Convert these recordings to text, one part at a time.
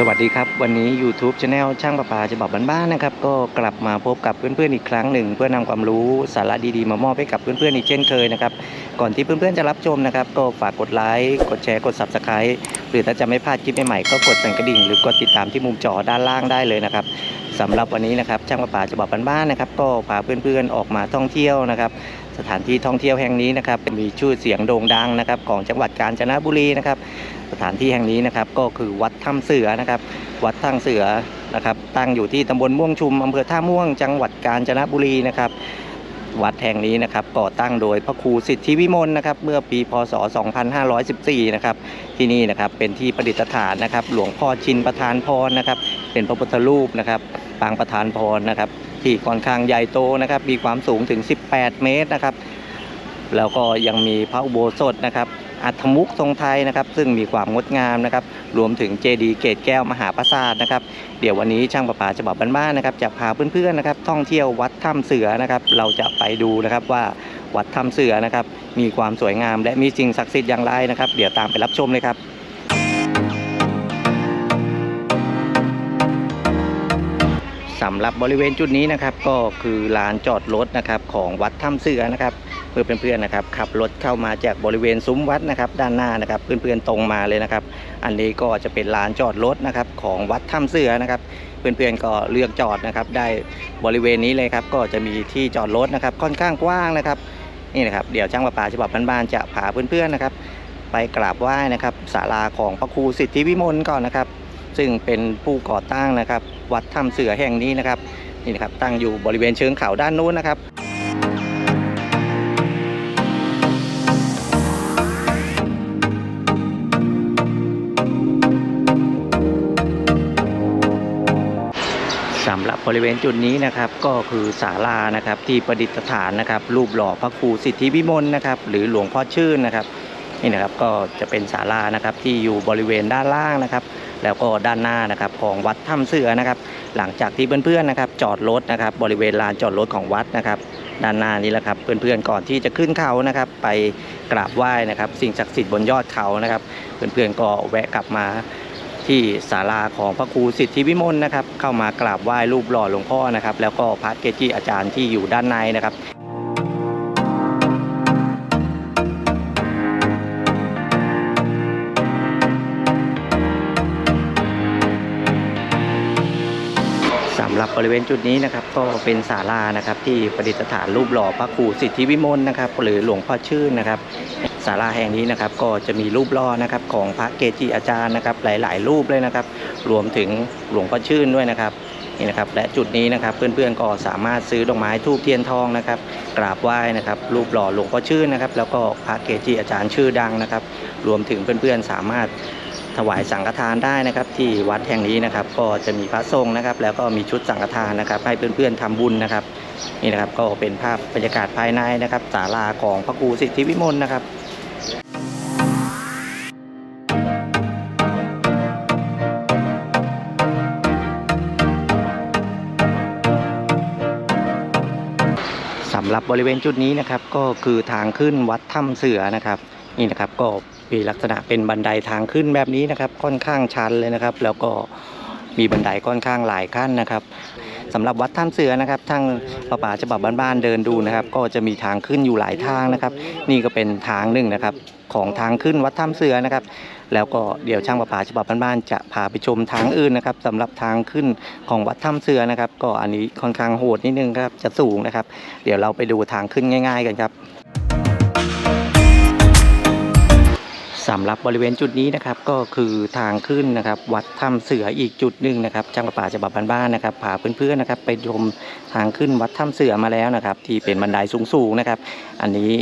สวัสดีครับ วันนี้ YouTube Channel ช่างประปาจะบอกบ้านๆนะครับ ก็กลับมาพบกับเพื่อนๆอีกครั้งหนึ่ง เพื่อนำความรู้สาระดีๆ มามอบให้กับเพื่อนๆอีกเช่นเคยนะครับ ก่อนที่เพื่อนๆจะรับชมนะครับ ก็ฝากกดไลค์กดแชร์กด Subscribe หรือถ้าจะไม่พลาดคลิปใหม่ๆก็กดสั่นกระดิ่งหรือกดติดตามที่มุมจอด้านล่างได้เลยนะครับสำหรับวันนี้นะครับช่างประปาจะบอกบ้านๆนะครับ ก็พาเพื่อนๆออกมาท่องเที่ยวนะครับ สถานที่ท่องเที่ยวแห่งนี้นะครับมีชื่อเสียงโด่งดังนะครับ ของจังหวัดกาญจนบุรีนะครับ สถานที่แห่งนี้นะครับ ก็คือวัดถ้ำเสือนะครับ วัดถ้ำเสือนะครับ ตั้งอยู่ที่ตำบลม่วงชุมอำเภอท่าม่วงจังหวัดกาญจนบุรีนะครับ วัดแห่งนี้นะครับก่อตั้งโดยพระครูสิทธิวิมลนะครับ เมื่อปีพศ 2514 นะครับที่นี่นะครับเป็นที่ประดิษฐานนะครับ หลวงพ่อชินประธานพรนะครับ เป็นพระพุทธรูปนะครับปางประธานพรนะครับ ที่ค่อนข้างใหญ่โตนะครับ มีความสูงถึง 18 เมตรนะครับ แล้วก็ยังมีพระอุโบสถนะครับ อัฐมุกทรงไทยนะครับ ซึ่งมีความงดงามนะครับ รวมถึงเจดีย์เกตแก้วมหาปราสาทนะครับ เดี๋ยววันนี้ช่างประปาฉบับบ้านๆนะครับ จะพาเพื่อนๆนะครับ ท่องเที่ยววัดถ้ำเสือนะครับ เราจะไปดูนะครับว่าวัดถ้ำเสือนะครับ มีความสวยงาม และมีสิ่งศักดิ์สิทธิ์อย่างไรนะครับ เดี๋ยวตามไปรับชมเลยครับสำหรับบริเวณจุดนี้นะครับก็คือลานจอดรถนะครับของวัดถ้ำเสือนะครับ พื่อเพื่อนๆนะครับขับรถเข้ามาจากบริเวณซุ้มวัดนะครับ ด้านหน้านะครับเพื่อนๆตรงมาเลยนะครับ อันนี้ก็จะเป็นลานจอดรถนะครับของวัดถ้ำเสือนะครับ เพื่อนๆก็เลือกจอดนะครับ ได้บริเวณนี้เลยครับ ก็จะมีที่จอดรถนะครับ ค่อนข้างกว้างนะครับนี่นะครับเดี๋ยวช่างประปาฉบับบ้านๆจะพาเพื่อนๆนะครับ ไปกราบไหว้นะครับศาลาของพระครูสิทธิวิมลก่อนนะครับ ซึ่งเป็นผู้ก่อตั้งนะครับ วัดถ้ำเสือแห่งนี้นะครับนี่นะครับตั้งอยู่บริเวณเชิงเขาด้านนู้นนะครับ บริเวณจุดนี้นะครับก็คือศาลานะครับที่ประดิษฐานนะครับ รูปหล่อพระครูสิทธิวิมลนะครับ หรือหลวงพ่อชื่นนะครับนี่นะครับก็จะเป็นศาลานะครับที่อยู่บริเวณด้านล่างนะครับ แล้วก็ด้านหน้านะครับของวัดถ้ำเสือนะครับ หลังจากที่เพื่อนๆนะครับ จอดรถนะครับ บริเวณลานจอดรถของวัดนะครับ ด้านหน้านี้แหละครับเพื่อนๆก่อนที่จะขึ้นเขานะครับ ไปกราบไหว้นะครับ สิ่งศักดิ์สิทธิ์บนยอดเขานะครับ เพื่อนๆก็แวะกลับมา ที่ศาลาของพระครูสิทธิวิมลนะครับ เข้ามากราบไหว้รูปหล่อหลวงพ่อนะครับ แล้วก็พระเกจิอาจารย์ที่อยู่ด้านในนะครับสำหรับบริเวณจุดนี้นะครับก็เป็นศาลานะครับที่ประดิษฐานรูปหล่อพระครูสิทธิวิมลนะครับ หรือหลวงพ่อชื่นนะครับ ศาลาแห่งนี้นะครับ ก็จะมีรูปหล่อนะครับของพระเกจิอาจารย์นะครับ หลาย ๆ รูปเลยนะครับ รวมถึงหลวงพ่อชื่นด้วยนะครับนี่นะครับและจุดนี้นะครับเพื่อนๆก็สามารถซื้อดอกไม้ทูบเทียนทองนะครับ กราบไหว้นะครับรูปหล่อหลวงพ่อชื่นนะครับ แล้วก็พระเกจิอาจารย์ชื่อดังนะครับ รวมถึงเพื่อนๆสามารถถวายสังฆทานได้นะครับ ที่วัดแห่งนี้นะครับ ก็จะมีพระทรงนะครับ แล้วก็มีชุดสังฆทานนะครับ ให้เพื่อนๆทำบุญนะครับนี่นะครับก็เป็นภาพบรรยากาศภายในนะครับศาลาของพระครูสิทธิวิมลนะครับ รับบริเวณจุดนี้นะครับ ก็คือทางขึ้นวัดถ้ำเสือนะครับนี่นะครับก็มีลักษณะเป็นบันไดทางขึ้นแบบนี้นะครับ ค่อนข้างชันเลยนะครับ แล้วก็มีบันไดค่อนข้างหลายขั้นนะครับสำหรับวัดถ้ำเสือนะครับทางประป่าฉบับบ้านๆเดินดูนะครับ ก็จะมีทางขึ้นอยู่หลายทางนะครับ นี่ก็เป็นทางหนึ่งนะครับ ของทางขึ้นวัดถ้ำเสือนะครับ แล้วก็เดี๋ยวช่างประปาฉบับบ้านๆจะพาไปชมทางอื่นนะครับสำหรับทางขึ้นของวัดถ้ำเสือนะครับ ก็อันนี้ค่อนข้างโหดนิดนึงครับจะสูงนะครับ เดี๋ยวเราไปดูทางขึ้นง่าย ๆ กันครับสำหรับบริเวณจุดนี้นะครับก็คือทางขึ้นนะครับ วัดถ้ำเสืออีกจุดหนึ่งนะครับช่างประปาฉบับบ้านๆนะครับพาเพื่อนๆนะครับ ไปชมทางขึ้นวัดถ้ำเสือมาแล้วนะครับ ที่เป็นบันไดสูงๆนะครับ อันนี้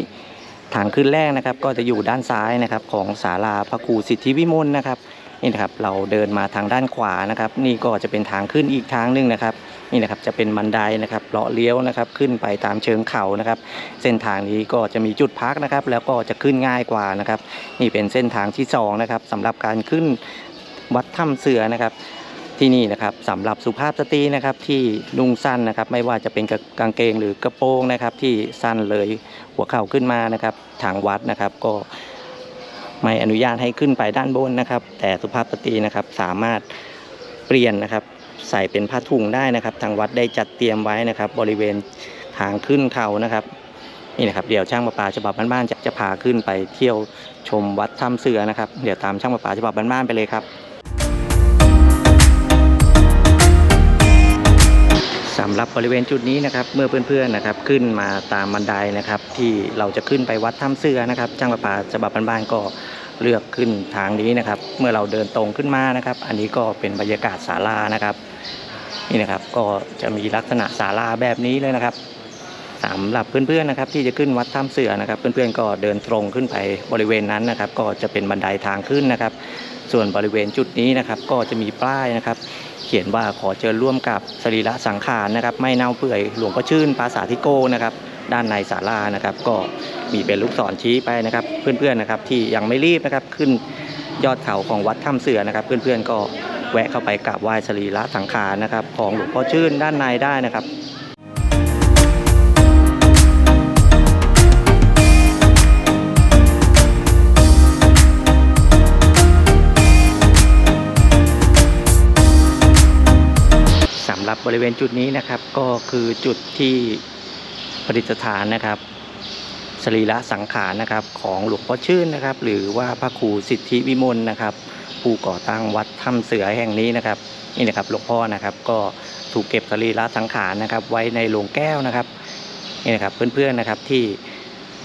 ทางขึ้นแรกนะครับ ก็จะอยู่ด้านซ้ายนะครับ ของศาลาพระครูสิทธิวิมลนะครับนี่นะครับเราเดินมาทางด้านขวานะครับ นี่ก็จะเป็นทางขึ้นอีกทางหนึ่งนะครับ นี่นะครับจะเป็นบันไดนะครับเลาะเลี้ยวนะครับ ขึ้นไปตามเชิงเขานะครับ เส้นทางนี้ก็จะมีจุดพักนะครับ แล้วก็จะขึ้นง่ายกว่านะครับ นี่เป็นเส้นทางที่สองนะครับสำหรับการขึ้นวัดถ้ำเสือนะครับ ที่นี่นะครับสำหรับสุภาพสตรีนะครับที่นุ่งสั้นนะครับ ไม่ว่าจะเป็นกางเกงหรือกระโปรงนะครับ ที่สั้นเลยหัวเข่าขึ้นมานะครับทางวัดนะครับก็ไม่อนุญาตให้ขึ้นไปด้านบนนะครับ แต่สุภาพสตรีนะครับสามารถเปลี่ยนนะครับ ใส่เป็นผ้าถุงได้นะครับ ทางวัดได้จัดเตรียมไว้นะครับ บริเวณทางขึ้นเขานะครับนี่นะครับเดี๋ยวช่างประปาฉบับบ้านๆจะจะพาขึ้นไปเที่ยวชมวัดถ้ำเสือนะครับ เดี๋ยวตามช่างประปาฉบับบ้านๆไปเลยครับำหรับบริเวณจุดนี้นะครับ เมื่อเพื่อนๆนะครับ ขึ้นมาตามบันไดนะครับ ที่เราจะขึ้นไปวัดถ้ำเสือนะครับจ้างประปาฉบับบ้านๆก็เลือกขึ้นทางนี้นะครับ เมื่อเราเดินตรงขึ้นมานะครับ อันนี้ก็เป็นบรรยากาศศาลานะครับนี่นะครับก็จะมีลักษณะศาลาแบบนี้เลยนะครับสำหรับเพื่อนๆนะครับ ที่จะขึ้นวัดถ้ำเสือนะครับ เพื่อนๆก็เดินตรงขึ้นไปบริเวณนั้นนะครับ ก็จะเป็นบันไดทางขึ้นนะครับ ส่วนบริเวณจุดนี้นะครับ ก็จะมีป้ายนะครับ ขียนว่าขอเจอร่วมกับสรีระสังขารนะครับไม่เน่าเปื่อยหลวงพ่อชื่นปราสาททิโก้นะครับด้านในศาลานะครับก็มีเป็นลูกศรชี้ไปนะครับเพื่อนๆนะครับที่ยังไม่รีบนะครับขึ้นยอดเขาของวัดถ้ำเสือนะครับ เพื่อนๆก็แวะเข้าไปกราบไหว้สรีระสังขารนะครับของหลวงพ่อชื่นด้านในได้นะครับำหรับบริเวณจุดนี้นะครับ ก็คือจุดที่ประดิษฐานนะครับสรีระสังขารนะครับ ของหลวงพ่อชื่นนะครับ หรือว่าพระครูสิทธิวิมลนะครับ ผู้ก่อตั้งวัดถ้ำเสือแห่งนี้นะครับนี่นะครับหลวงพ่อนะครับก็ถูกเก็บสรีระสังขารนะครับ ไว้ในโลงแก้วนะครับนี่นะครับเพื่อนๆนะครับที่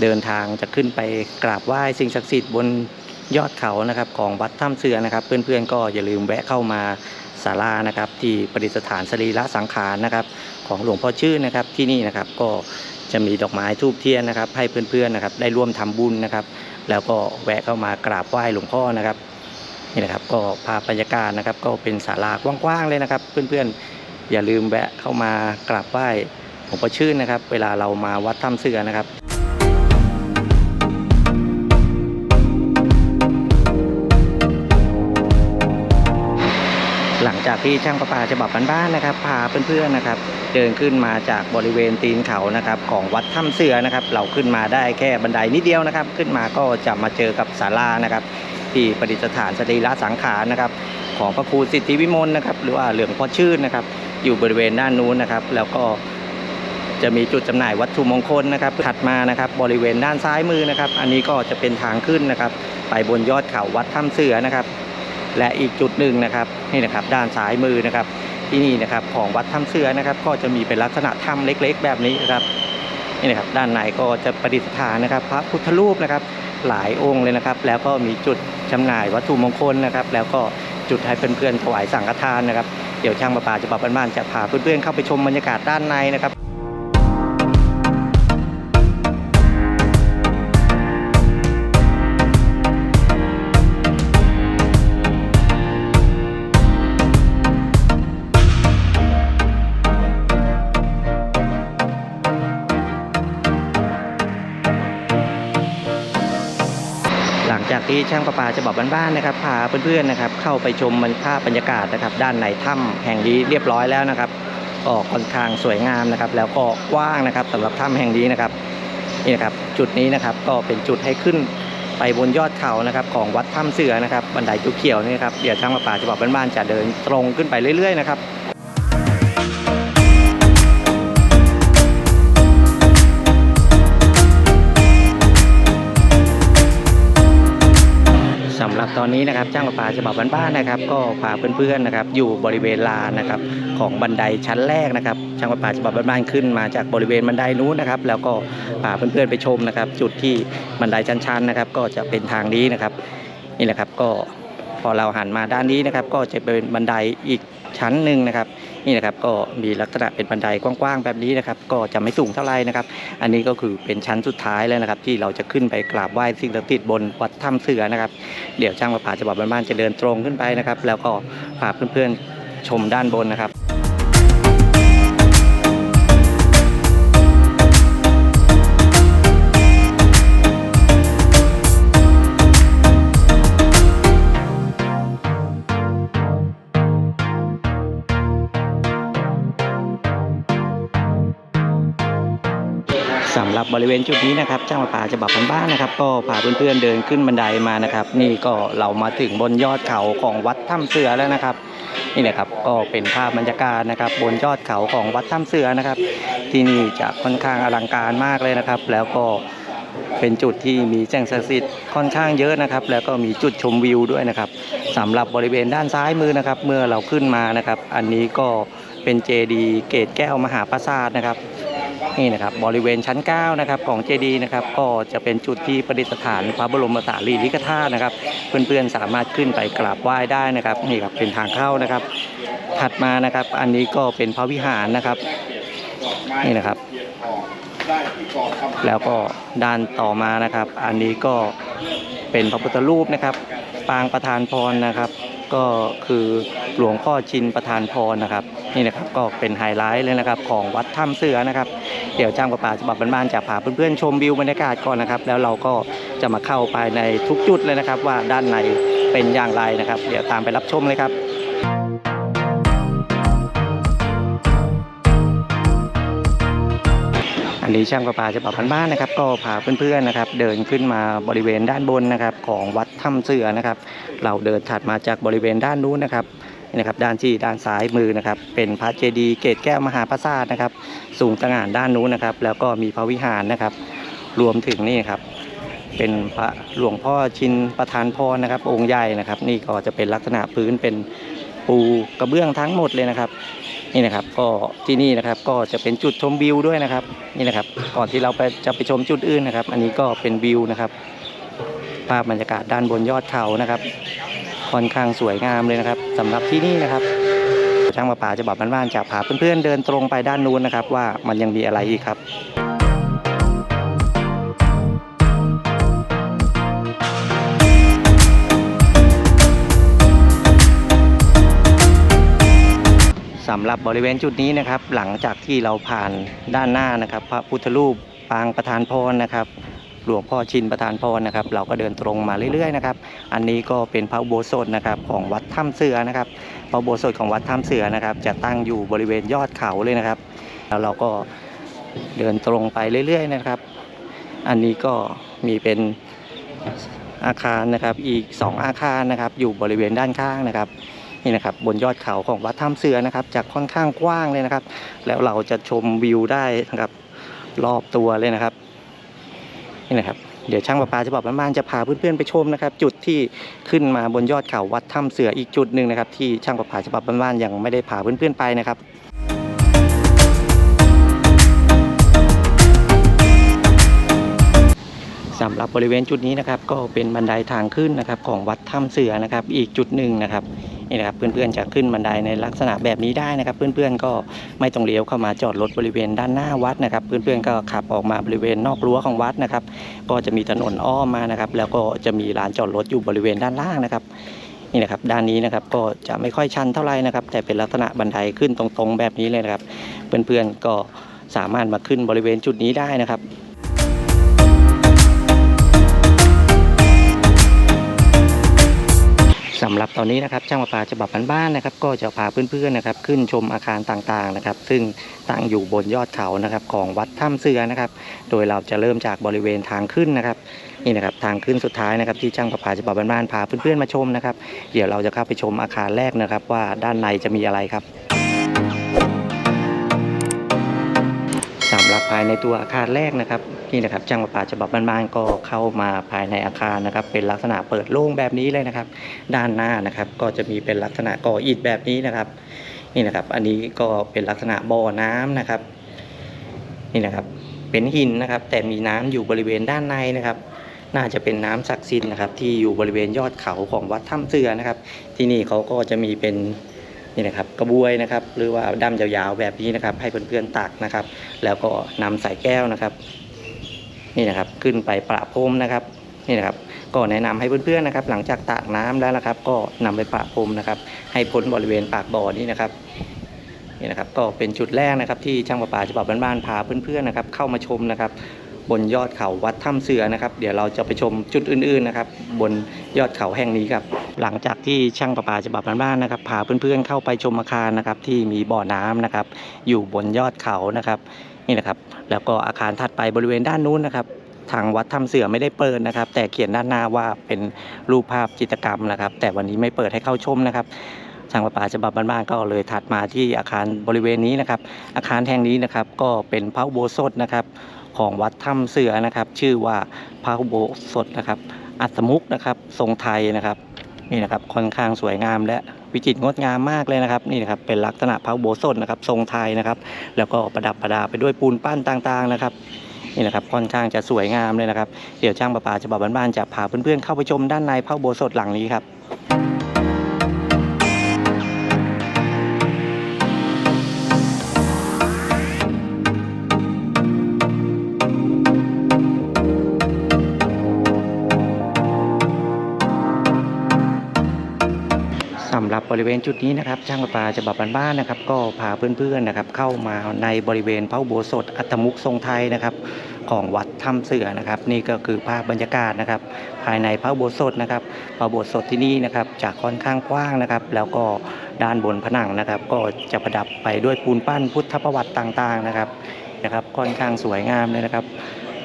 เดินทางจะขึ้นไปกราบไหว้สิ่งศักดิ์สิทธิ์บนยอดเขานะครับ ของวัดถ้ำเสือนะครับ เพื่อนๆก็อย่าลืมแวะเข้ามา ศาลานะครับที่ประดิษฐานสรีระสังขารนะครับ ของหลวงพ่อชื่นนะครับที่นี่นะครับก็จะมีดอกไม้ทูบเทียนนะครับ ให้เพื่อนๆนะครับ ได้ร่วมทำบุญนะครับ แล้วก็แวะเข้ามากราบไหว้หลวงพ่อนะครับนี่นะครับก็ภาพบรรยากาศนะครับ ก็เป็นศาลากว้างๆเลยนะครับ เพื่อนๆอย่าลืมแวะเข้ามากราบไหว้หลวงพ่อชื่นนะครับ เวลาเรามาวัดถ้ำเสือนะครับ จากที่ช่างประปาฉบับบ้านๆนะครับ พาเพื่อนๆนะครับ เดินขึ้นมาจากบริเวณตีนเขานะครับ ของวัดถ้ำเสือนะครับ เราขึ้นมาได้แค่บันไดนิดเดียวนะครับ ขึ้นมาก็จะมาเจอกับศาลานะครับ ที่ประดิษฐานสรีระสังขารนะครับ ของพระครูสิทธิวิมลนะครับ หรือว่าเหลืองพ่อชื่นนะครับ อยู่บริเวณด้านนู้นนะครับ แล้วก็จะมีจุดจำหน่ายวัตถุมงคลนะครับ ถัดมานะครับบริเวณด้านซ้ายมือนะครับ อันนี้ก็จะเป็นทางขึ้นนะครับ ไปบนยอดเขาวัดถ้ำเสือนะครับ และอีกจุดหนึ่งนะครับนี่นะครับด้านซ้ายมือนะครับ ที่นี่นะครับของวัดถ้ำเสือนะครับ ก็จะมีเป็นลักษณะถ้ำเล็กๆ แบบนี้นะครับนี่นะครับด้านในก็จะประดิษฐานนะครับ พระพุทธรูปนะครับ หลายองค์เลยนะครับ แล้วก็มีจุดจำหน่ายวัตถุมงคลนะครับ แล้วก็จุดให้เพื่อนๆถวายสังฆทานนะครับเดี๋ยวช่างประปาจะบอกบ้านๆจะพาเพื่อนๆเข้าไปชมบรรยากาศด้านในนะครับ กที่ช่างประปาจะบอกบ้านๆนะครับพาเพื่อนๆนะครับ เข้าไปชมภาพบรรยากาศนะครับ ด้านในถ้ำแห่งนี้เรียบร้อยแล้วนะครับก็ค่อนข้างสวยงามนะครับ แล้วก็กว้างนะครับสำหรับถ้ำแห่งนี้นะครับนี่นะครับ จุดนี้นะครับก็เป็นจุดให้ขึ้นไปบนยอดเขานะครับ ของวัดถ้ำเสือนะครับบันไดจุเขียวนี่ครับเดี๋ยวช่างประปาจะบอกบ้านๆจะเดินตรงขึ้นไปเรื่อยๆนะครับ ตอนนี้นะครับจ้างประปาฉบับบ้านๆนะครับ ก็พาเพื่อนๆนะครับ อยู่บริเวณลานนะครับของบันไดชั้นแรกนะครับ ช่างประปาฉบับบ้านๆขึ้นมาจากบริเวณบันไดนู้นนะครับ แล้วก็พาเพื่อนๆไปชมนะครับ จุดที่บันไดชั้นๆนะครับ ก็จะเป็นทางนี้นะครับ นี่แหละครับก็พอเราหันมาด้านนี้นะครับ ก็จะเป็นบันไดอีกชั้นหนึ่งนะครับ นี่นะครับก็มีลักษณะเป็นบันไดกว้างๆแบบนี้นะครับ ก็จะไม่สูงเท่าไหร่นะครับ อันนี้ก็คือเป็นชั้นสุดท้ายแล้วนะครับ ที่เราจะขึ้นไปกราบไหว้สิ่งศักดิ์สิทธิ์บนวัดถ้ำเสือนะครับ เดี๋ยวช่างประปาจะบอกบ้านๆจะเดินตรงขึ้นไปนะครับ แล้วก็พาเพื่อนๆชมด้านบนนะครับ บริเวณจุดนี้นะครับจ้างประปาจะบอกบ้านๆนะครับ ก็พาเพื่อนๆเดินขึ้นบันไดมานะครับ นี่ก็เรามาถึงบนยอดเขาของวัดถ้ำเสือแล้วนะครับ นี่นะครับก็เป็นภาพบรรยากาศนะครับ บนยอดเขาของวัดถ้ำเสือนะครับ ที่นี่จะค่อนข้างอลังการมากเลยนะครับ แล้วก็เป็นจุดที่มีแสงศักดิ์สิทธิ์ค่อนข้างเยอะนะครับ แล้วก็มีจุดชมวิวด้วยนะครับสำหรับบริเวณด้านซ้ายมือนะครับ เมื่อเราขึ้นมานะครับ อันนี้ก็เป็นเจดีย์เกตแก้วมหาปราสาทนะครับ นี่นะครับบริเวณชั้น 9 นะครับของเจดีย์นะครับก็จะเป็นจุดที่ประดิษฐานพระบรมสารีริกธาตุนะครับ เพื่อนๆสามารถขึ้นไปกราบไหว้ได้นะครับนี่ครับเป็นทางเข้านะครับ ถัดมานะครับอันนี้ก็เป็นพระวิหารนะครับนี่นะครับ แล้วก็ด้านต่อมานะครับ อันนี้ก็เป็นพระพุทธรูปนะครับ ปางประธานพรนะครับ ก็คือหลวงพ่อชินประธานพรนะครับนี่นะครับก็เป็นไฮไลท์เลยนะครับของวัดถ้ำเสือนะครับเดี๋ยวจ้างประปาฉบับบ้านๆจะพาเพื่อนๆชมวิวบรรยากาศก่อนนะครับ แล้วเราก็จะมาเข้าไปในทุกจุดเลยนะครับ ว่าด้านในเป็นอย่างไรนะครับ เดี๋ยวตามไปรับชมเลยครับอันนี้ช่างประปาฉบับบ้านๆนะครับ ก็พาเพื่อนๆนะครับ เดินขึ้นมาบริเวณด้านบนนะครับ ของวัด ถ้ำเสือนะครับ เราเดินถัดมาจากบริเวณด้านนู้นนะครับนะครับด้านที่ด้านซ้ายมือนะครับ เป็นพระเจดีย์เกตแก้วมหาปราสาทนะครับ สูงตระหง่านด้านนู้นนะครับ แล้วก็มีพระวิหารนะครับ รวมถึงนี่ครับ เป็นพระหลวงพ่อชินประธานพรนะครับ องค์ใหญ่นะครับ นี่ก็จะเป็นลักษณะพื้นเป็นปูกระเบื้องทั้งหมดเลยนะครับนี่นะครับก็ที่นี่นะครับก็จะเป็นจุดชมวิวด้วยนะครับนี่นะครับ ก่อนที่เราไปจะไปชมจุดอื่นนะครับ อันนี้ก็เป็นวิวนะครับ ภาพบรรยากาศด้านบนยอดเขานะครับค่อนข้างสวยงามเลยนะครับสำหรับที่นี่นะครับช่างประปาจะบอกบ้านๆจะพาเพื่อนๆเดินตรงไปด้านนู้นนะครับ ว่ามันยังมีอะไรอีกครับสำหรับบริเวณจุดนี้นะครับ หลังจากที่เราผ่านด้านหน้านะครับ พระพุทธรูปปางประธานพรนะครับ หลวงพ่อชินประธานพรนะครับ เราก็เดินตรงมาเรื่อยๆนะครับ อันนี้ก็เป็นพระอุโบสถนะครับของวัดถ้ำเสือนะครับ พระอุโบสถของวัดถ้ำเสือนะครับ จะตั้งอยู่บริเวณยอดเขาเลยนะครับ แล้วเราก็เดินตรงไปเรื่อยๆนะครับ อันนี้ก็มีเป็นอาคารนะครับ อีก 2 อาคารนะครับ อยู่บริเวณด้านข้างนะครับนี่นะครับบนยอดเขาของวัดถ้ำเสือนะครับจะค่อนข้างกว้างเลยนะครับ แล้วเราจะชมวิวได้นะครับรอบตัวเลยนะครับ นี่นะครับ เดี๋ยวช่างประปาจะบอกบ้านๆจะพาเพื่อนๆไปชมนะครับ จุดที่ขึ้นมาบนยอดเขาวัดถ้ำเสืออีกจุดหนึ่งนะครับ ที่ช่างประปาจะบอกบ้านๆยังไม่ได้พาเพื่อนๆไปนะครับสำหรับบริเวณจุดนี้นะครับ ก็เป็นบันไดทางขึ้นนะครับ ของวัดถ้ำเสือนะครับ อีกจุดหนึ่งนะครับ นี่นะครับเพื่อนๆจะขึ้นบันไดในลักษณะแบบนี้ได้นะครับ เพื่อนๆก็ไม่ต้องเลี้ยวเข้ามาจอดรถบริเวณด้านหน้าวัดนะครับ เพื่อนๆก็ขับออกมาบริเวณนอกรั้วของวัดนะครับ ก็จะมีถนนอ้อมมานะครับ แล้วก็จะมีลานจอดรถอยู่บริเวณด้านล่างนะครับนี่นะครับด้านนี้นะครับก็จะไม่ค่อยชันเท่าไหร่นะครับ แต่เป็นลักษณะบันไดขึ้นตรงๆ แบบนี้เลยนะครับ เพื่อนๆก็สามารถมาขึ้นบริเวณจุดนี้ได้นะครับ สำหรับตอนนี้นะครับช่างประปาฉบับบ้านๆนะครับ ก็จะพาเพื่อนๆนะครับ ขึ้นชมอาคารต่างๆนะครับ ซึ่งตั้งอยู่บนยอดเขานะครับ ของวัดถ้ำเสือนะครับ โดยเราจะเริ่มจากบริเวณทางขึ้นนะครับนี่นะครับทางขึ้นสุดท้ายนะครับที่ช่างประปาฉบับบ้านๆพาเพื่อนๆมาชมนะครับ เดี๋ยวเราจะเข้าไปชมอาคารแรกนะครับ ว่าด้านในจะมีอะไรครับสำหรับภายในตัวอาคารแรกนะครับ นี่นะครับจ้างประปาฉบับบ้านๆก็เข้ามาภายในอาคารนะครับ เป็นลักษณะเปิดโล่งแบบนี้เลยนะครับ ด้านหน้านะครับก็จะมีเป็นลักษณะก่ออิฐแบบนี้นะครับ นี่นะครับ อันนี้ก็เป็นลักษณะบ่อน้ำนะครับ นี่นะครับ เป็นหินนะครับ แต่มีน้ำอยู่บริเวณด้านในนะครับ น่าจะเป็นน้ำศักดิ์สิทธิ์นะครับ ที่อยู่บริเวณยอดเขาของวัดถ้ำเสือนะครับ ที่นี่เขาก็จะมีเป็นนี่นะครับกระบวยนะครับ หรือว่าด้ามยาวๆแบบนี้นะครับ ให้เพื่อนๆตักนะครับ แล้วก็นำใส่แก้วนะครับ นี่นะครับขึ้นไปประพรมนะครับนี่นะครับก็แนะนำให้เพื่อนๆนะครับ หลังจากตากน้ำแล้วนะครับ ก็นำไปประพรมนะครับ ให้พ้นบริเวณปากบ่อนี้นะครับนี่นะครับ ก็เป็นจุดแรกนะครับที่ช่างประปาฉบับบ้านๆพาเพื่อนๆนะครับ เข้ามาชมนะครับ บนยอดเขาวัดถ้ำเสือนะครับ เดี๋ยวเราจะไปชมจุดอื่นๆนะครับ บนยอดเขาแห่งนี้ครับ หลังจากที่ช่างประปาฉบับบ้านๆนะครับพาเพื่อนๆเข้าไปชมอาคารนะครับ ที่มีบ่อน้ำนะครับ อยู่บนยอดเขานะครับ นี่นะครับ แล้วก็อาคารถัดไปบริเวณด้านนู้นนะครับ ทางวัดถ้ำเสือไม่ได้เปิดนะครับ แต่เขียนด้านหน้าว่าเป็นรูปภาพจิตรกรรมนะครับ แต่วันนี้ไม่เปิดให้เข้าชมนะครับช่างประปาฉบับบ้านๆก็เลยถัดมาที่อาคารบริเวณนี้นะครับ อาคารแห่งนี้นะครับก็เป็นพระอุโบสถนะครับของวัดถ้ำเสือนะครับ ชื่อว่าพระอุโบสถนะครับ อัศมุกนะครับ ทรงไทยนะครับนี่นะครับค่อนข้างสวยงามและ วิจิตรงดงามมากเลยนะครับนี่นะครับเป็นลักษณะพระโบสถนะครับทรงไทยนะครับ แล้วก็ประดับประดาไปด้วยปูนปั้นต่างๆนะครับนี่นะครับค่อนข้างจะสวยงามเลยนะครับ เดี๋ยวช่างประปาฉบับบ้านๆจะพาเพื่อนๆเข้าไปชมด้านในพระโบสถหลังนี้ครับ เวณจุดนี้นะครับช่างประปาฉบับบ้านๆนะครับ ก็พาเพื่อนๆนะครับ เข้ามาในบริเวณพระอุโบสถอัตมุกทรงไทยนะครับ ของวัดถ้ำเสือนะครับ นี่ก็คือภาพบรรยากาศนะครับ ภายในพระอุโบสถนะครับพระอุโบสถที่นี่นะครับจะค่อนข้างกว้างนะครับ แล้วก็ด้านบนผนังนะครับ ก็จะประดับไปด้วยปูนปั้นพุทธประวัติต่างๆนะครับนะครับ ค่อนข้างสวยงามเลยนะครับ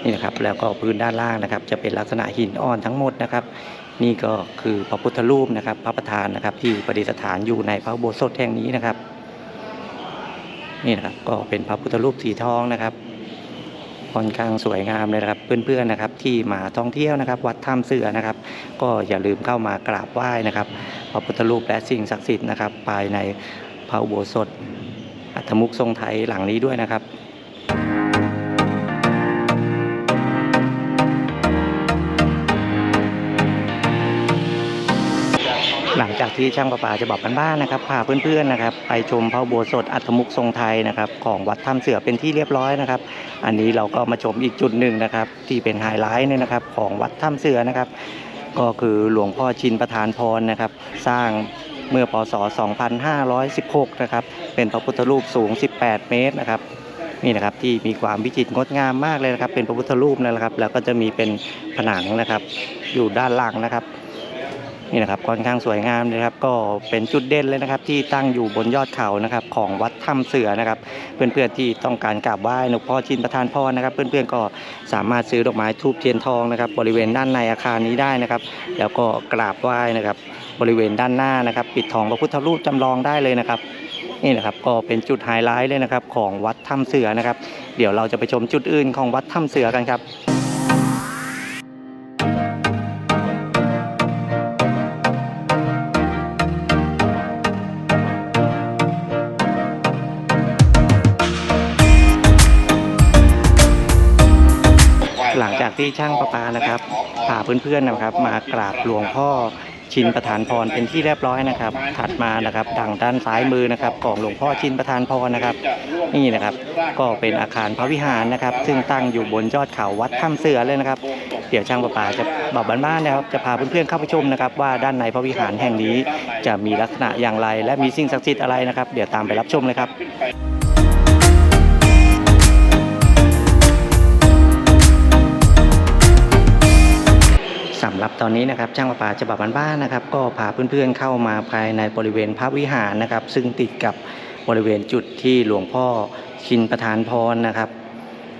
นี่นะครับแล้วก็พื้นด้านล่างนะครับ จะเป็นลักษณะหินอ่อนทั้งหมดนะครับ นี่ก็คือพระพุทธรูปนะครับ พระประธานนะครับ ที่ประดิษฐานอยู่ในพระโบสถแห่งนี้นะครับ นี่นะครับก็เป็นพระพุทธรูปสีทองนะครับค่อนข้างสวยงามเลยนะครับเพื่อนๆนะครับ ที่มาท่องเที่ยวนะครับ วัดถ้ำเสือนะครับ ก็อย่าลืมเข้ามากราบไหว้นะครับ พระพุทธรูปและสิ่งศักดิ์สิทธิ์นะครับ ภายในพระอุโบสถอัฐมุกทรงไทยหลังนี้ด้วยนะครับ หลังจากที่ช่างประปาจะบอกกันบ้านนะครับพาเพื่อนๆนะครับ ไปชมพระโบสถอัฐมุกทรงไทยนะครับ ของวัดถ้ำเสือเป็นที่เรียบร้อยนะครับ อันนี้เราก็มาชมอีกจุดหนึ่งนะครับ ที่เป็นไฮไลท์เนี่ยนะครับ ของวัดถ้ำเสือนะครับ ก็คือหลวงพ่อชินประธานพรนะครับ สร้างเมื่อพศ 2516 นะครับ เป็นพระพุทธรูปสูง 18 เมตรนะครับนี่นะครับที่มีความวิจิตรงดงามมากเลยนะครับ เป็นพระพุทธรูปนะครับ แล้วก็จะมีเป็นผนังนะครับ อยู่ด้านล่างนะครับ นี่นะครับค่อนข้างสวยงามเลยครับ ก็เป็นจุดเด่นเลยนะครับ ที่ตั้งอยู่บนยอดเขานะครับ ของวัดถ้ำเสือนะครับ เพื่อนๆที่ต้องการกราบไหว้หลวงพ่อชินประธานพรนะครับ เพื่อนๆก็สามารถซื้อดอกไม้ทูบเทียนทองนะครับ บริเวณด้านในอาคารนี้ได้นะครับ แล้วก็กราบไหว้นะครับ บริเวณด้านหน้านะครับ ปิดทองพระพุทธรูปจำลองได้เลยนะครับนี่นะครับก็เป็นจุดไฮไลท์เลยนะครับ ของวัดถ้ำเสือนะครับ เดี๋ยวเราจะไปชมจุดอื่นของวัดถ้ำเสือกันครับ งจากที่ช่างประปานะครับพาเพื่อนๆนะครับ มากราบหลวงพ่อชินประธานพรเป็นที่เรียบร้อยนะครับ ถัดมานะครับทางด้านซ้ายมือนะครับ ของหลวงพ่อชินประธานพรนะครับ นี่นะครับ ก็เป็นอาคารพระวิหารนะครับ ซึ่งตั้งอยู่บนยอดเขาวัดถ้ำเสือเลยนะครับ เดี๋ยวช่างประปาจะบอกบ้านๆนะครับ จะพาเพื่อนๆเข้าไปชมนะครับ ว่าด้านในพระวิหารแห่งนี้จะมีลักษณะอย่างไร และมีสิ่งศักดิ์สิทธิ์อะไรนะครับ เดี๋ยวตามไปรับชมเลยครับ รับตอนนี้นะครับช่างประปาฉบับบ้านๆนะครับ ก็พาเพื่อนๆเข้ามาภายในบริเวณพระวิหารนะครับ ซึ่งติดกับบริเวณจุดที่หลวงพ่อชินประธานพรนะครับ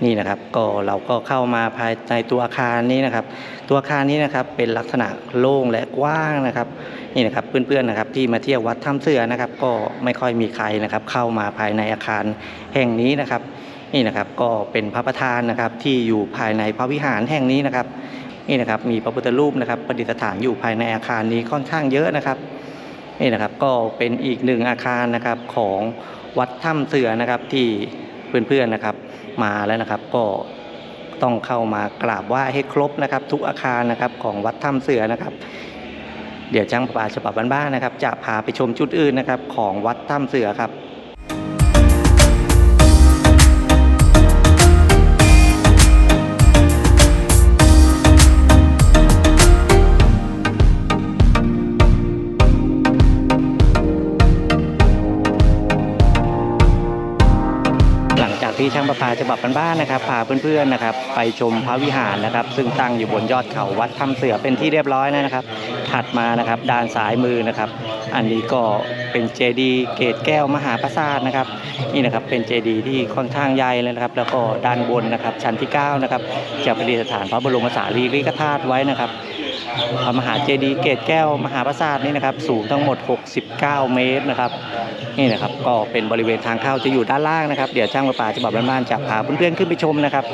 นี่นะครับก็เราก็เข้ามาภายในตัวอาคารนี้นะครับ ตัวอาคารนี้นะครับเป็นลักษณะโล่งและกว้างนะครับ นี่นะครับเพื่อนๆนะครับที่มาเที่ยววัดถ้ำเสือนะครับ ก็ไม่ค่อยมีใครนะครับ เข้ามาภายในอาคารแห่งนี้นะครับ นี่นะครับก็เป็นพระประธานนะครับที่อยู่ภายในพระวิหารแห่งนี้นะครับ นี่นะครับมีพระพุทธรูปนะครับประดิษฐานอยู่ภายในอาคารนี้ค่อนข้างเยอะนะครับนี่นะครับก็เป็นอีกหนึ่งอาคารนะครับของวัดถ้ำเสือนะครับที่เพื่อนๆนะครับมาแล้วนะครับก็ต้องเข้ามากราบไหว้ให้ครบนะครับ ทุกอาคารนะครับของวัดถ้ำเสือนะครับ เดี๋ยวจ้างประปาฉบับบ้านๆนะครับ จะพาไปชมจุดอื่นนะครับ ของวัดถ้ำเสือครับ ที่ช่างประปาฉบับบ้านๆนะครับพาเพื่อนๆนะครับ ไปชมพระวิหารนะครับ ซึ่งตั้งอยู่บนยอดเขาวัดถ้ำเสือเป็นที่เรียบร้อยแล้วนะครับ ถัดมานะครับด้านซ้ายมือนะครับ อันนี้ก็เป็นเจดีย์เกตแก้วมหาปราสาทนะครับ นี่นะครับเป็นเจดีย์ที่ค่อนข้างใหญ่เลยนะครับ แล้วก็ด้านบนนะครับชั้นที่9นะครับจะประดิษฐานพระบรมสารีริกธาตุไว้นะครับ มหาเจดีย์เกตแก้วมหาปราสาทนี่นะครับ สูงทั้งหมด 69 เมตรนะครับ นี่นะครับ ก็เป็นบริเวณทางเข้าจะอยู่ด้านล่างนะครับ เดี๋ยวช่างประปาจะบอกบ้านๆจะพาเพื่อนๆขึ้นไปชมนะครับ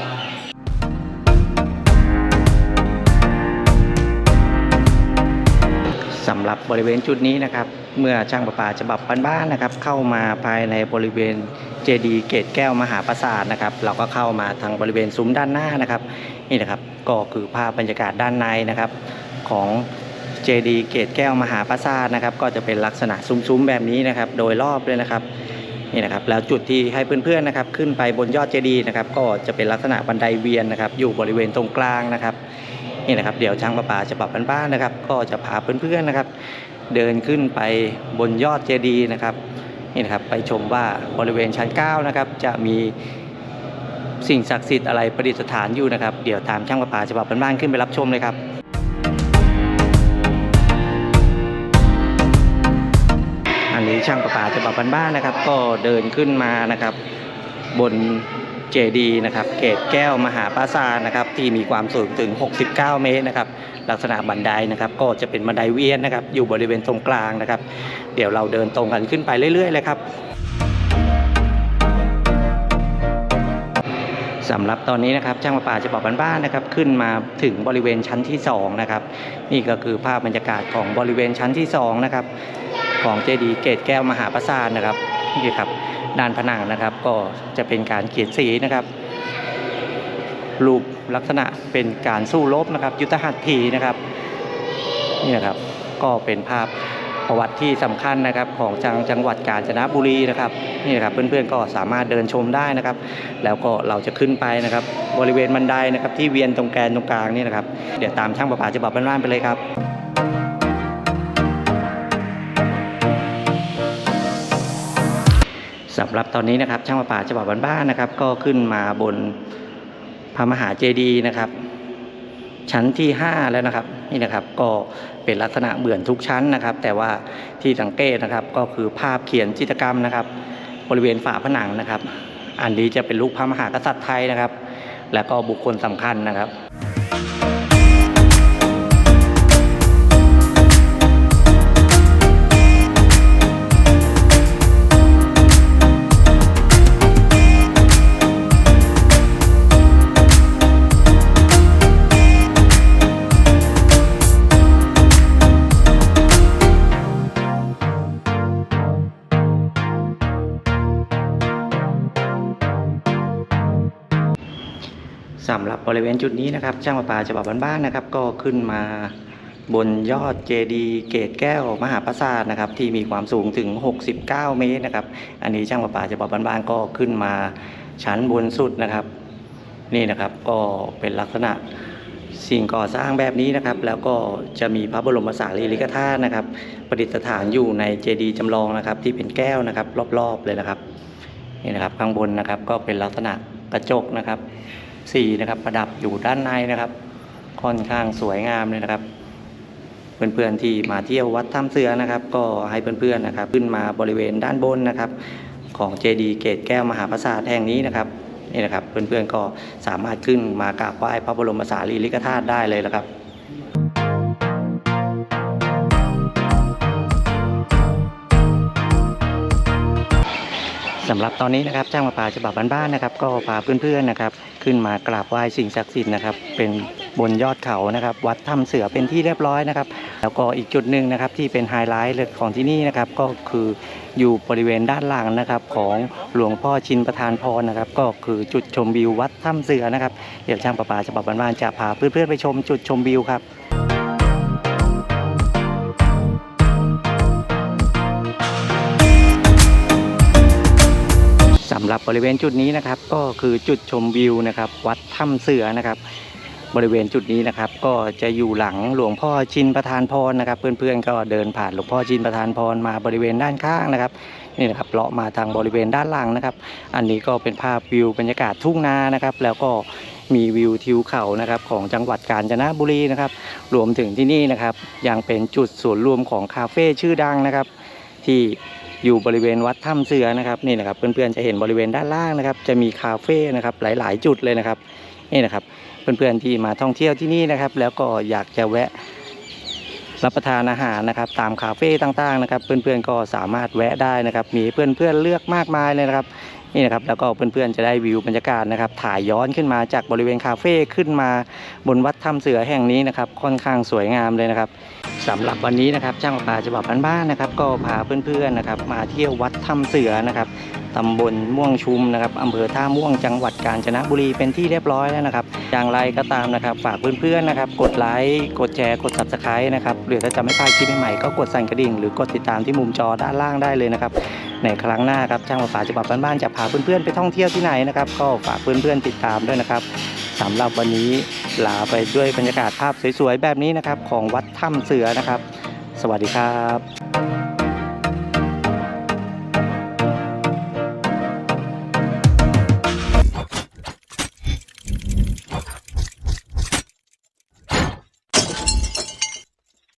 สำหรับบริเวณจุดนี้นะครับ เมื่อช่างประปาฉบับบ้านๆนะครับ เข้ามาภายในบริเวณเจดีย์เกตแก้วมหาปราสาทนะครับ เราก็เข้ามาทางบริเวณซุ้มด้านหน้านะครับ นี่นะครับก็คือภาพบรรยากาศด้านในนะครับ ของเจดีย์เกตแก้วมหาปราสาทนะครับ ก็จะเป็นลักษณะซุ้มๆแบบนี้นะครับ โดยรอบเลยนะครับนี่นะครับ แล้วจุดที่ให้เพื่อนๆนะครับ ขึ้นไปบนยอดเจดีย์นะครับ ก็จะเป็นลักษณะบันไดเวียนนะครับ อยู่บริเวณตรงกลางนะครับนี่นะครับ เดี๋ยวช่างประปาจะปรับบ้านๆนะครับ ก็จะพาเพื่อนๆนะครับ เดินขึ้นไปบนยอดเจดีย์นะครับนี่นะครับไปชมว่าบริเวณชั้น9นะครับจะมีสิ่งศักดิ์สิทธิ์อะไรประดิษฐานอยู่นะครับ เดี๋ยวตามช่างประปาฉบับบ้านๆขึ้นไปรับชมเลยครับ ช่างประปาฉบับบ้านๆนะครับ ก็เดินขึ้นมานะครับ บนเจดีนะครับ เกตแก้วมหาปราสาทนะครับ ที่มีความสูงถึง 69 เมตรนะครับ ลักษณะบันไดนะครับ ก็จะเป็นบันไดเวียนนะครับ อยู่บริเวณตรงกลางนะครับ เดี๋ยวเราเดินตรงกันขึ้นไปเรื่อยๆเลยครับสำหรับตอนนี้นะครับช่างประปาจะบอกบ้านๆนะครับ ขึ้นมาถึงบริเวณชั้นที่2นะครับนี่ก็คือภาพบรรยากาศของบริเวณชั้นที่2นะครับ ของเจดีย์เกตแก้วมหาปราสาทนะครับนี่ครับด้านผนังนะครับก็จะเป็นการเขียนสีนะครับ รูปลักษณะเป็นการสู้รบนะครับ ยุทธหัตถีนะครับนี่นะครับก็เป็นภาพประวัติที่สำคัญนะครับของจังจังหวัดกาญจนบุรีนะครับนี่นะครับเพื่อนๆก็สามารถเดินชมได้นะครับ แล้วก็เราจะขึ้นไปนะครับ บริเวณบันไดนะครับที่เวียนตรงแกนตรงกลางนี่นะครับ เดี๋ยวตามช่างประปาจะบอกบ้านๆไปเลยครับ สำหรับตอนนี้นะครับ ช่างประปาฉบับบ้านๆนะครับ ก็ขึ้นมาบนพระมหาเจดีย์นะครับ ชั้นที่ 5 แล้วนะครับนี่นะครับก็เป็นลักษณะเหมือนทุกชั้นนะครับ แต่ว่าที่สังเกตนะครับก็คือภาพเขียนจิตรกรรมนะครับ บริเวณฝาผนังนะครับ อันนี้จะเป็นรูปพระมหากษัตริย์ไทยนะครับ และก็บุคคลสำคัญนะครับ สำหรับบริเวณจุดนี้นะครับช่างประปาฉบับบ้านๆนะครับ ก็ขึ้นมาบนยอดเจดีเกตแก้วมหาปราสาทนะครับ ที่มีความสูงถึง 69 เมตรนะครับ อันนี้ช่างประปาฉบับบ้านๆก็ขึ้นมาชั้นบนสุดนะครับ นี่นะครับก็เป็นลักษณะสิ่งก่อสร้างแบบนี้นะครับ แล้วก็จะมีพระบรมสารีริกธาตุนะครับ ประดิษฐานอยู่ในเจดีย์จำลองนะครับ ที่เป็นแก้วนะครับ รอบๆเลยนะครับนี่นะครับข้างบนนะครับก็เป็นลักษณะกระจกนะครับ สีนะครับ ประดับอยู่ด้านในนะครับ ค่อนข้างสวยงามเลยนะครับ เพื่อนๆที่มาเที่ยววัดถ้ำเสือนะครับ ก็ให้เพื่อนๆนะครับ ขึ้นมาบริเวณด้านบนนะครับ ของเจดีย์เกตแก้วมหาปราสาทแห่งนี้นะครับนี่นะครับเพื่อนๆก็สามารถขึ้นมากราบไหว้พระบรมสารีริกธาตุได้เลยนะครับำหรับตอนนี้นะครับจ้างมาป่าฉบับบ้านๆนะครับ ก็พาเพื่อนๆนะครับขึ้นมากราบไหว้สิ่งศักดิ์สิทธิ์นะครับ เป็นบนยอดเขานะครับ วัดถ้ำเสือเป็นที่เรียบร้อยนะครับ แล้วก็อีกจุดหนึ่งนะครับที่เป็นไฮไลท์เลยของที่นี่นะครับก็คืออยู่บริเวณด้านหลังนะครับของหลวงพ่อชินประธานพรนะครับ ก็คือจุดชมวิววัดถ้ำเสือนะครับเดี๋ยวช่างประปาฉบับบ้านๆจะพาเพื่อนๆไปชมจุดชมวิวครับ หรับบริเวณจุดนี้นะครับ ก็คือจุดชมวิวนะครับ วัดถ้ำเสือนะครับ บริเวณจุดนี้นะครับ ก็จะอยู่หลังหลวงพ่อชินประธานพรนะครับ เพื่อนๆก็เดินผ่านหลวงพ่อชินประธานพรมาบริเวณด้านข้างนะครับนี่นะครับเลาะมาทางบริเวณด้านหลังนะครับ อันนี้ก็เป็นภาพวิวบรรยากาศทุ่งนานะครับ แล้วก็มีวิวทิวเขานะครับของจังหวัดกาญจนบุรีนะครับ รวมถึงที่นี่นะครับ ยังเป็นจุดศูนย์รวมของคาเฟ่ชื่อดังนะครับ ที่ อยู่บริเวณวัดถ้ำเสือนะครับนี่นะครับเพื่อนๆจะเห็นบริเวณด้านล่างนะครับ จะมีคาเฟ่นะครับหลาย ๆ จุดเลยนะครับนี่นะครับเพื่อนๆที่มาท่องเที่ยวที่นี่นะครับ แล้วก็อยากจะแวะรับประทานอาหารนะครับ ตามคาเฟ่ต่างๆนะครับ เพื่อนๆก็สามารถแวะได้นะครับ มีเพื่อนๆเลือกมากมายเลยนะครับนี่นะครับแล้วก็เพื่อนๆจะได้วิวบรรยากาศนะครับ ถ่ายย้อนขึ้นมาจากบริเวณคาเฟ่ขึ้นมาบนวัดถ้ำเสือแห่งนี้นะครับ ค่อนข้างสวยงามเลยนะครับ สำหรับวันนี้นะครับช่างประปาจะบอกบ้านๆนะครับ ก็พาเพื่อนๆนะครับ มาเที่ยววัดถ้ำเสือนะครับตำบลม่วงชุมนะครับอำเภอท่าม่วงจังหวัดกาญจนบุรีเป็นที่เรียบร้อยแล้วนะครับ อย่างไรก็ตามนะครับ ฝากเพื่อนๆนะครับ กดไลค์กดแชร์กด subscribe นะครับหรือถ้าจะไม่พลาดคลิปใหม่ๆก็กดสั่นกระดิ่งหรือกดติดตามที่มุมจอด้านล่างได้เลยนะครับในครั้งหน้าครับช่างประปาจะบอกบ้านๆจะพาเพื่อนๆไปท่องเที่ยวที่ไหนนะครับ ก็ฝากเพื่อนๆติดตามด้วยนะครับ สำหรับวันนี้ลาไปด้วยบรรยากาศภาพสวยๆแบบนี้นะครับ ของวัดถ้ำเสือนะครับ สวัสดีครับ